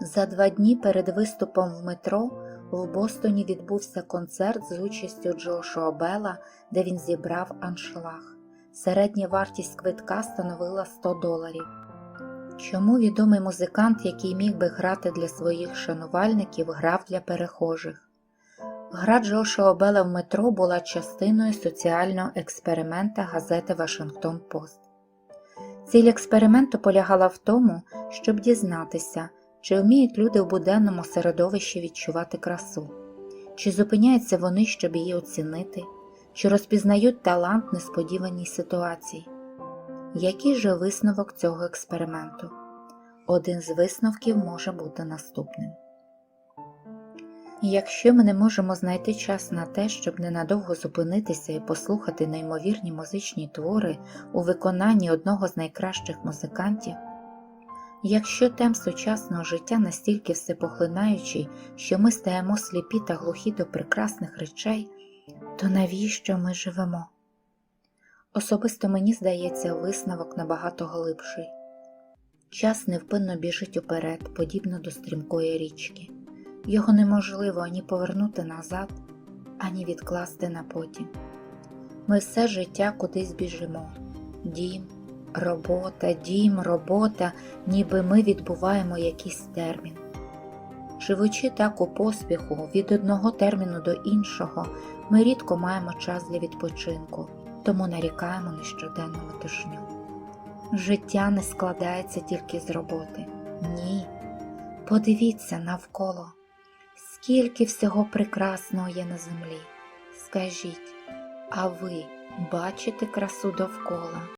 За два дні перед виступом в метро в Бостоні відбувся концерт з участю Джошуа Белла, де він зібрав аншлаг. Середня вартість квитка становила 100 доларів. Чому відомий музикант, який міг би грати для своїх шанувальників, грав для перехожих? Гра Джошуа Белла в метро була частиною соціального експеримента газети Вашингтон Пост. Ціль експерименту полягала в тому, щоб дізнатися, чи вміють люди в буденному середовищі відчувати красу, чи зупиняються вони, щоб її оцінити, чи розпізнають талант несподіваній ситуації. Який же висновок цього експерименту? Один з висновків може бути наступним. Якщо ми не можемо знайти час на те, щоб ненадовго зупинитися і послухати неймовірні музичні твори у виконанні одного з найкращих музикантів, якщо темп сучасного життя настільки всепоглинаючий, що ми стаємо сліпі та глухі до прекрасних речей, то навіщо ми живемо? Особисто мені здається висновок набагато глибший. Час невпинно біжить уперед, подібно до стрімкої річки. Його неможливо ані повернути назад, ані відкласти на потім. Ми все життя кудись біжимо. Дім, робота, дім, робота, ніби ми відбуваємо якийсь термін. Живучи так у поспіху від одного терміну до іншого, ми рідко маємо час для відпочинку, тому нарікаємо на щоденну метушню. Життя не складається тільки з роботи. Ні. Подивіться навколо, скільки всього прекрасного є на землі. Скажіть, а ви бачите красу довкола?